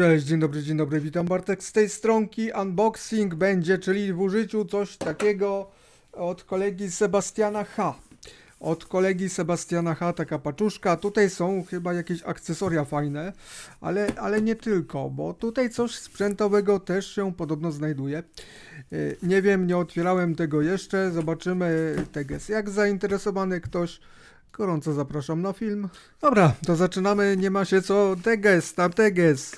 Cześć, dzień dobry, dzień dobry, witam Bartek z tej stronki. Unboxing będzie, czyli w użyciu coś takiego od kolegi Sebastiana H. Od kolegi Sebastiana H, taka paczuszka. Tutaj są chyba jakieś akcesoria fajne, ale, ale nie tylko, bo tutaj coś sprzętowego też się podobno znajduje. Yy, Nie wiem, nie otwierałem tego jeszcze, zobaczymy teges. Jak zainteresowany ktoś, gorąco zapraszam na film. Dobra, to zaczynamy, nie ma się co, teges, tam teges.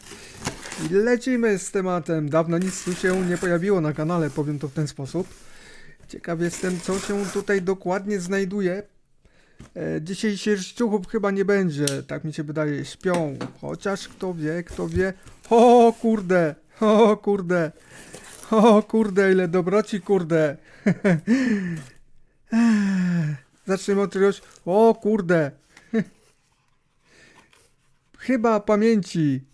I lecimy z tematem. Dawno nic tu się nie pojawiło na kanale, powiem to w ten sposób. Ciekaw jestem, co się tutaj dokładnie znajduje. E, dzisiaj sierściuchów chyba nie będzie, tak mi się wydaje, śpią. Chociaż kto wie, kto wie. O kurde, o kurde, o kurde, ile dobroci, kurde. Zaczniemy od czegoś. O kurde. Chyba pamięci.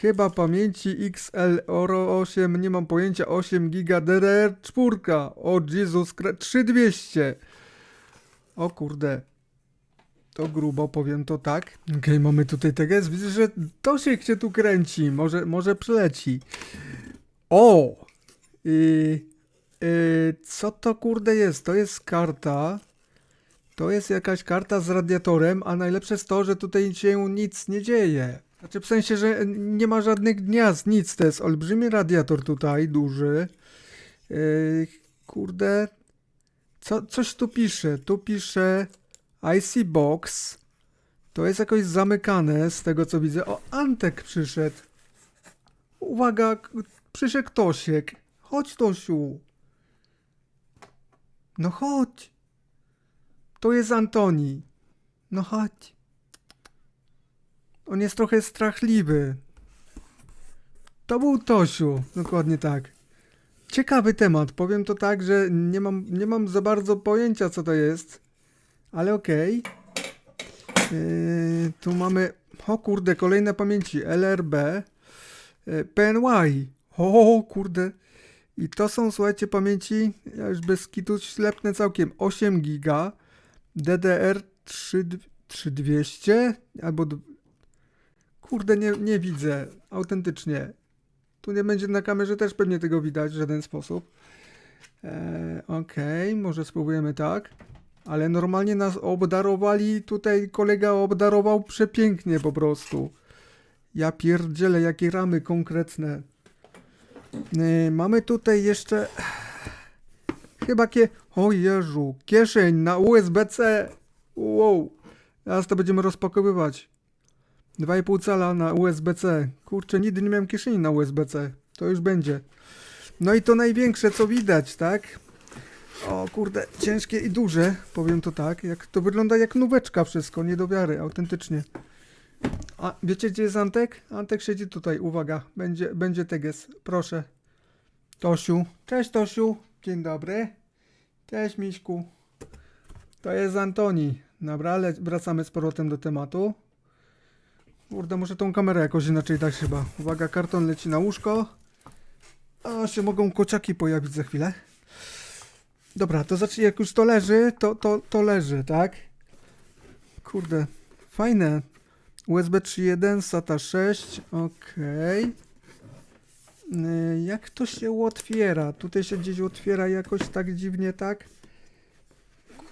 Chyba pamięci XL Oro 8, nie mam pojęcia, 8 giga DDR4. O Jezus, kre- 3200. O kurde. To grubo, powiem to tak. Okej, mamy tutaj teges. Widzę, że Tosiek się tu kręci. Może, może przyleci. O! I, y, co to kurde jest? To jest karta. To jest jakaś karta z radiatorem, a najlepsze jest to, że tutaj się nic nie dzieje. Znaczy w sensie, że nie ma żadnych gniazd, nic. To jest olbrzymi radiator tutaj, duży. Yy, kurde. Co, coś tu pisze. Tu pisze IC Box. To jest jakoś zamykane z tego co widzę. O, Antek przyszedł. Uwaga, przyszedł Tosiek. Chodź Tosiu. No chodź. To jest Antoni. No chodź. On jest trochę strachliwy. To był Tosiu, dokładnie tak. Ciekawy temat. Powiem to tak, że nie mam, nie mam za bardzo pojęcia, co to jest. Ale okej. Yy, tu mamy. O kurde, kolejne pamięci. LRB. Yy, PNY. O kurde. I to są, słuchajcie, pamięci. Ja już bez kitu ślepnę całkiem. 8 giga. DDR 3, 3200 albo kurde nie, nie widzę autentycznie. Tu nie będzie na kamerze też pewnie tego widać w żaden sposób. E, Okej, może spróbujemy tak. Ale normalnie nas obdarowali, tutaj kolega obdarował przepięknie po prostu. Ja pierdzielę, jakie ramy konkretne. E, mamy tutaj jeszcze Chyba kie... O Jezu, kieszeń na USB-C. Wow. Teraz to będziemy rozpakowywać. 2,5 cala na USB-C. Kurczę, nigdy nie miałem kieszeni na USB-C. To już będzie. No i to największe, co widać, tak? O kurde, ciężkie i duże, powiem to tak. Jak to wygląda jak nóweczka wszystko, nie do wiary, autentycznie. A wiecie gdzie jest Antek? Antek siedzi tutaj, uwaga, będzie, będzie teges, proszę. Tosiu. Cześć Tosiu. Dzień dobry. Cześć Miśku. To jest Antoni. Dobra, wracamy z powrotem do tematu. Kurde, muszę tą kamerę jakoś inaczej dać chyba. Uwaga, karton leci na łóżko. A się mogą kociaki pojawić za chwilę. Dobra, to zacznij, jak już to leży, to, to, to leży, tak? Kurde, fajne. USB 3.1, SATA 6, okej. Y, Jak to się otwiera? Tutaj się gdzieś otwiera jakoś tak dziwnie, tak?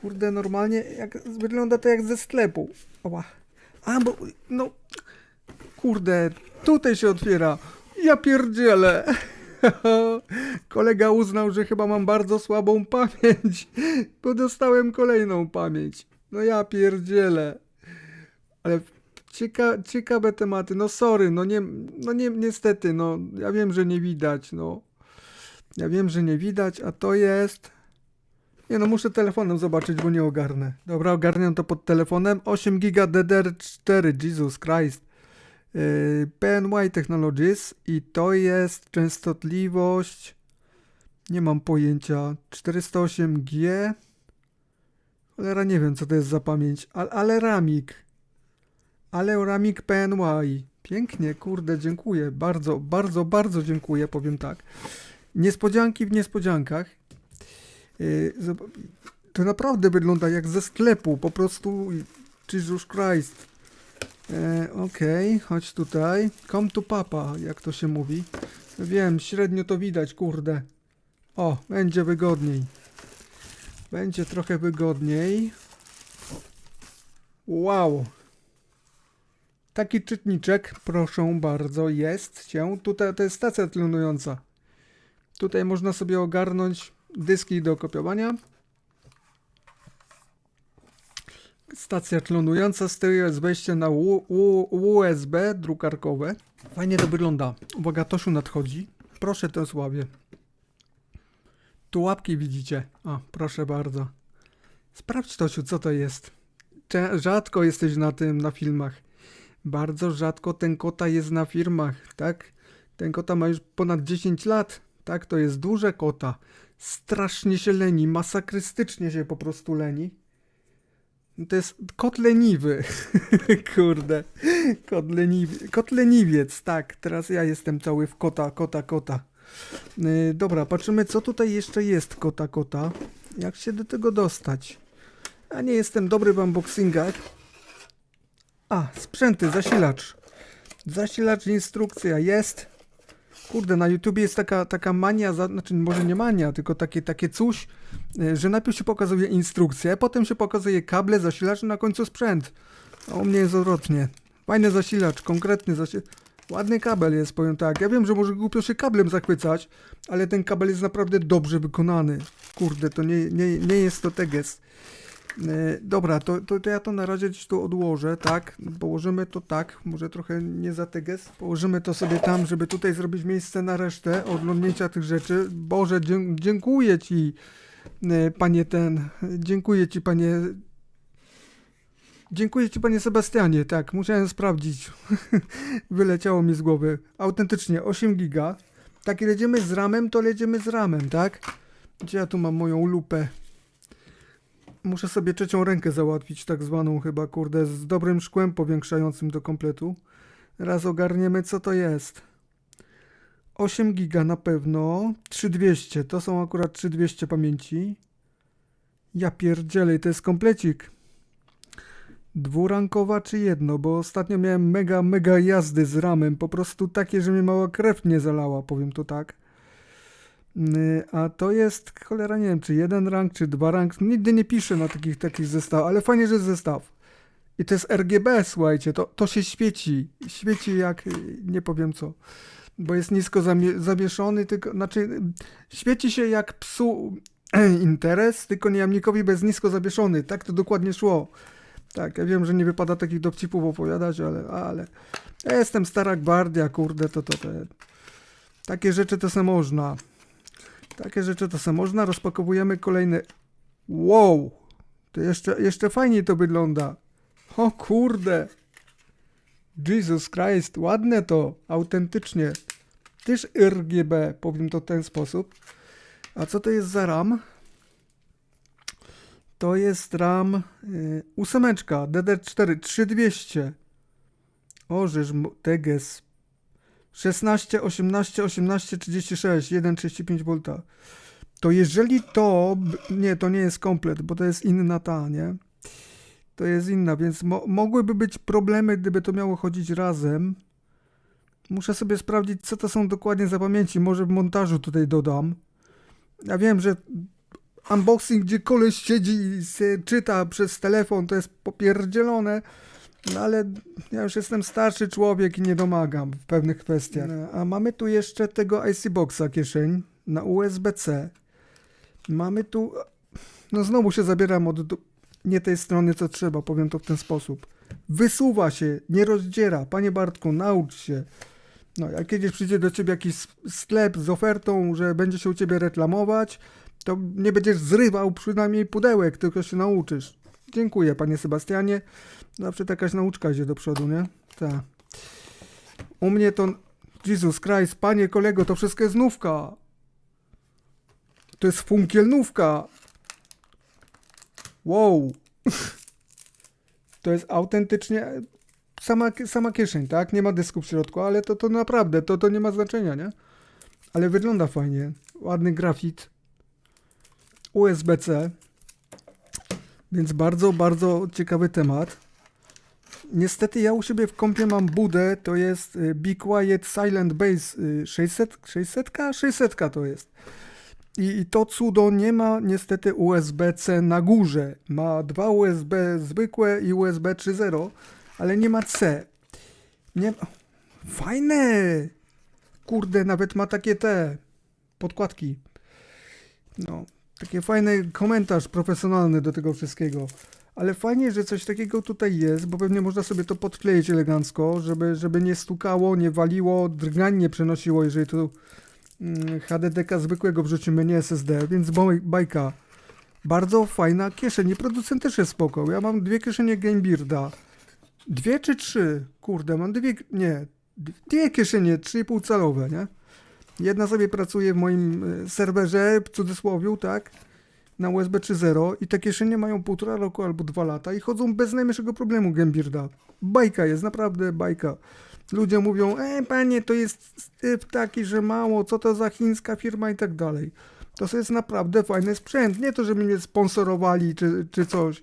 Kurde, normalnie jak, wygląda to jak ze sklepu. Oła. A, bo, no, kurde, tutaj się otwiera. Ja pierdzielę. Kolega uznał, że chyba mam bardzo słabą pamięć, bo dostałem kolejną pamięć. No ja pierdzielę. Ale Cieka ciekawe tematy. No sorry, no nie, no nie, niestety, no ja wiem, że nie widać, no. Ja wiem, że nie widać, a to jest... Nie no, muszę telefonem zobaczyć, bo nie ogarnę. Dobra, ogarniam to pod telefonem. 8 giga DDR4, Jesus Christ. PNY Technologies i to jest częstotliwość... Nie mam pojęcia. 408G. Cholera, nie wiem, co to jest za pamięć, ale, ale ramik. Ale Ramik PNY. Pięknie, kurde, dziękuję. Bardzo, bardzo, bardzo dziękuję, powiem tak. Niespodzianki w niespodziankach. Zob- To naprawdę wygląda jak ze sklepu, po prostu. Jesus Christ. E, Okej, chodź tutaj. Come to papa, jak to się mówi. Wiem, średnio to widać, kurde. O, będzie wygodniej. Będzie trochę wygodniej. Wow. Taki czytniczek, proszę bardzo, jest cię. Tutaj to jest stacja tlenująca. Tutaj można sobie ogarnąć dyski do kopiowania. Stacja klonująca z tyłu jest wejście na USB drukarkowe. Fajnie to wygląda. Uwaga, Tosiu nadchodzi. Proszę to sławie. Tu łapki widzicie. O, proszę bardzo. Sprawdź Tosiu, co to jest. Rzadko jesteś na tym, na filmach. Bardzo rzadko ten kota jest na firmach, tak? Ten kota ma już ponad 10 lat. Tak, to jest duże kota. Strasznie się leni, masakrystycznie się po prostu leni. To jest kot leniwy. Kurde. Kot, leniwy. kot leniwiec, tak. Teraz ja jestem cały w kota, kota, kota. Yy, dobra, patrzymy, co tutaj jeszcze jest kota, kota. Jak się do tego dostać? Ja nie jestem dobry w unboxingach. A, sprzęty, zasilacz. Zasilacz, instrukcja jest. Kurde, na YouTubie jest taka, taka mania, za, znaczy może nie mania, tylko takie, takie coś, że najpierw się pokazuje instrukcję, potem się pokazuje kable, zasilacz, na końcu sprzęt. A u mnie jest odwrotnie. Fajny zasilacz, konkretny zasilacz. Ładny kabel jest, powiem tak. Ja wiem, że może głupio się kablem zachwycać, ale ten kabel jest naprawdę dobrze wykonany. Kurde, to nie, nie, nie jest to teges. E, Dobra, to, to, to ja to na razie gdzieś tu odłożę, tak? Położymy to tak, może trochę nie za teges. Położymy to sobie tam, żeby tutaj zrobić miejsce na resztę oglądnięcia tych rzeczy. Boże, dziękuję Ci, e, panie ten, dziękuję Ci, panie... Dziękuję Ci, panie Sebastianie, tak, musiałem sprawdzić. Wyleciało mi z głowy. Autentycznie, 8 giga. Tak, jedziemy z ramem, to jedziemy z ramem, tak? Gdzie ja tu mam moją lupę? Muszę sobie trzecią rękę załatwić, tak zwaną chyba, kurde, z dobrym szkłem powiększającym do kompletu. Raz ogarniemy, co to jest. 8 giga na pewno, 3200, to są akurat 3200 pamięci. Ja pierdzielej, to jest komplecik. Dwurankowa czy jedno, bo ostatnio miałem mega, mega jazdy z ramem, po prostu takie, że mnie mała krew nie zalała, powiem to tak. Yy, A to jest, cholera, nie wiem, czy jeden rank, czy dwa rank. Nigdy nie piszę na takich, takich zestawach, ale fajnie, że jest zestaw. I to jest RGB, słuchajcie, to, to się świeci. Świeci jak, yy, nie powiem co, bo jest nisko zawieszony, tylko, znaczy, świeci się jak psu interes, tylko niejamnikowi bez nisko zawieszony. Tak to dokładnie szło. Tak, ja wiem, że nie wypada takich dowcipów opowiadać, ale, ale ja jestem stara gwardia, kurde, to, to, to, takie rzeczy to se można. Takie rzeczy to se można. Rozpakowujemy kolejne. Wow! To jeszcze, jeszcze fajniej to wygląda. O kurde! Jesus Christ, ładne to, autentycznie. Też RGB, powiem to w ten sposób. A co to jest za RAM? To jest RAM y, ósemeczka DD4 3200. Ożyż Teges 16, 18, 18, 36, 1,35 V. To jeżeli to. Nie, to nie jest komplet, bo to jest inna ta, nie? To jest inna, więc mo mogłyby być problemy, gdyby to miało chodzić razem. Muszę sobie sprawdzić, co to są dokładnie za pamięci. Może w montażu tutaj dodam. Ja wiem, że unboxing, gdzie koleś siedzi i czyta przez telefon, to jest popierdzielone. No ale ja już jestem starszy człowiek i nie domagam w pewnych kwestiach. A mamy tu jeszcze tego IC Boxa kieszeń na USB-C. Mamy tu. No znowu się zabieram od nie tej strony co trzeba, powiem to w ten sposób. Wysuwa się, nie rozdziera. Panie Bartku, naucz się. No, jak kiedyś przyjdzie do ciebie jakiś sklep z ofertą, że będzie się u ciebie reklamować, to nie będziesz zrywał przynajmniej pudełek, tylko się nauczysz. Dziękuję, panie Sebastianie. Zawsze to jakaś nauczka idzie do przodu, nie? Tak. U mnie to... Jesus Christ, panie kolego, to wszystko jest nówka. To jest funkielnówka. Wow. To jest autentycznie sama, sama kieszeń, tak? Nie ma dysku w środku, ale to, to naprawdę, to, to nie ma znaczenia, nie? Ale wygląda fajnie. Ładny grafit. USB-C. Więc bardzo, bardzo ciekawy temat. niestety ja u siebie w kompie mam budę, to jest y, Be Quiet Silent Base y, 600, 600, 600 to jest. I, I to cudo nie ma niestety USB-C na górze. Ma dwa USB zwykłe i USB 3.0, ale nie ma C. Nie. Fajne! Kurde, nawet ma takie te podkładki. No, taki fajny komentarz profesjonalny do tego wszystkiego. Ale fajnie, że coś takiego tutaj jest, bo pewnie można sobie to podkleić elegancko, żeby, żeby nie stukało, nie waliło, drgań nie przenosiło, jeżeli tu HDDK zwykłego wrzucimy, nie SSD, więc bajka. Bardzo fajna kieszeń i producent też jest spoko. Ja mam dwie kieszenie Gamebearda. Dwie czy trzy? Kurde, mam dwie, nie, dwie kieszenie 3,5 calowe, nie? Jedna sobie pracuje w moim e, serwerze, w cudzysłowiu, tak? Na USB 3.0 i te kieszenie mają półtora roku albo dwa lata i chodzą bez najmniejszego problemu Gambirda. Bajka jest, naprawdę bajka. Ludzie mówią, e panie, to jest typ taki, że mało, co to za chińska firma i tak dalej. To jest naprawdę fajny sprzęt. Nie to, żeby mnie sponsorowali czy, czy coś,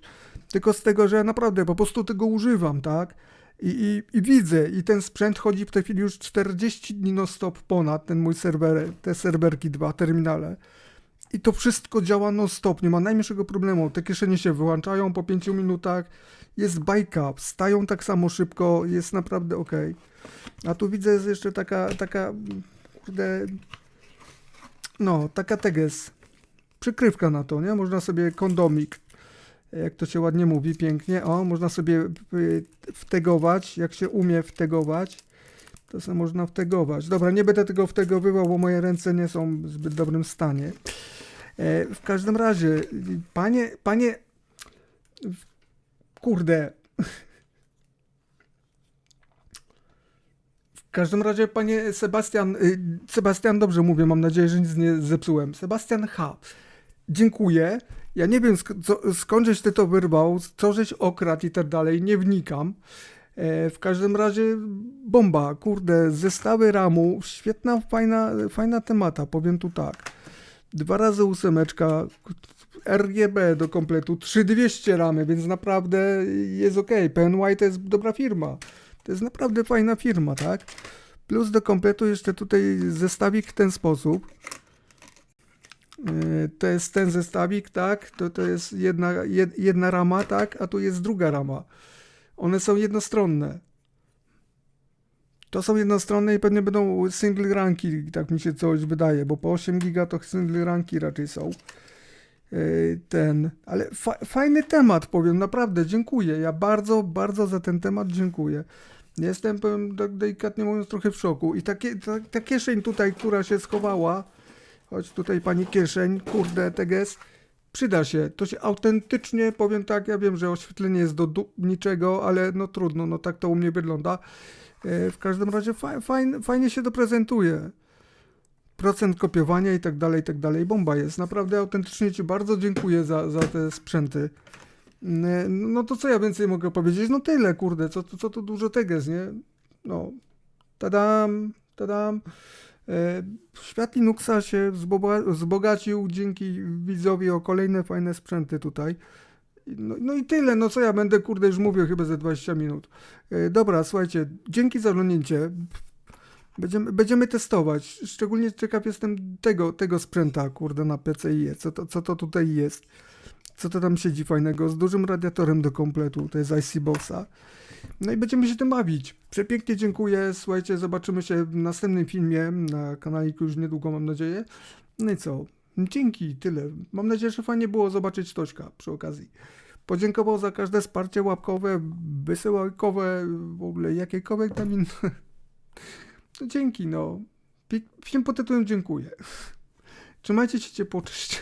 tylko z tego, że ja naprawdę po prostu tego używam, tak? I, i, I widzę, i ten sprzęt chodzi w tej chwili już 40 dni no stop ponad, ten mój serwer, te serwerki dwa, terminale. I to wszystko działa non stop, nie ma najmniejszego problemu. Te kieszenie się wyłączają po 5 minutach, jest backup, stają tak samo szybko, jest naprawdę ok. A tu widzę jest jeszcze taka, taka, kurde, no, taka teges, przykrywka na to, nie? Można sobie kondomik, jak to się ładnie mówi, pięknie, o, można sobie y, wtegować, jak się umie wtegować, to sobie można wtegować. Dobra, nie będę tego wtegowywał, bo moje ręce nie są w zbyt dobrym stanie. E, w każdym razie, panie, panie, kurde. W każdym razie, panie Sebastian, y, Sebastian, dobrze mówię, mam nadzieję, że nic nie zepsułem. Sebastian H. Dziękuję. Ja nie wiem, sk- co, skąd żeś ty to wyrwał, co żeś okradł i tak dalej, nie wnikam. E, w każdym razie bomba, kurde, zestawy ramu, świetna, fajna, fajna temata, powiem tu tak. Dwa razy ósemeczka, RGB do kompletu, 3200 ramy, więc naprawdę jest ok. PNY to jest dobra firma. To jest naprawdę fajna firma, tak? Plus do kompletu jeszcze tutaj zestawik w ten sposób. Yy, To jest ten zestawik, tak? To, to jest jedna, jed, jedna rama, tak? A tu jest druga rama. One są jednostronne. To są jednostronne i pewnie będą single ranki, tak mi się coś wydaje, bo po 8 giga to single ranki raczej są. Yy, Ten, ale fa fajny temat, powiem, naprawdę, dziękuję. Ja bardzo, bardzo za ten temat dziękuję. Jestem, powiem tak delikatnie mówiąc, trochę w szoku. I takie, ta, ta kieszeń tutaj, która się schowała, choć tutaj pani kieszeń, kurde, teges, przyda się. To się autentycznie, powiem tak, ja wiem, że oświetlenie jest do niczego, ale no trudno, no tak to u mnie wygląda. E, W każdym razie fa- fajn, fajnie się to prezentuje. Procent kopiowania i tak dalej, i tak dalej. Bomba jest. Naprawdę autentycznie Ci bardzo dziękuję za, za te sprzęty. E, No to co ja więcej mogę powiedzieć? No tyle, kurde, co, co tu dużo teges, nie? No, tadam, tadam. E, Świat Linuxa się wzboga- wzbogacił dzięki widzowi o kolejne fajne sprzęty tutaj. No, no i tyle, no co ja będę, kurde, już mówił chyba ze 20 minut. E, Dobra, słuchajcie, dzięki za oglądnięcie. Będziemy, będziemy testować. Szczególnie ciekaw jestem tego, tego sprzęta, kurde, na PCIe. Co to, co to tutaj jest? Co to tam siedzi fajnego? Z dużym radiatorem do kompletu. To jest IC Boxa. No i będziemy się tym bawić. Przepięknie dziękuję. Słuchajcie, zobaczymy się w następnym filmie na kanaliku już niedługo, mam nadzieję. No i co? Dzięki, tyle. Mam nadzieję, że fajnie było zobaczyć Tośka przy okazji. Podziękował za każde wsparcie łapkowe, wysyłajkowe, w ogóle jakiekolwiek tam inne. Dzięki, no. Film pod tytułem dziękuję. Trzymajcie się ciepło, cześć.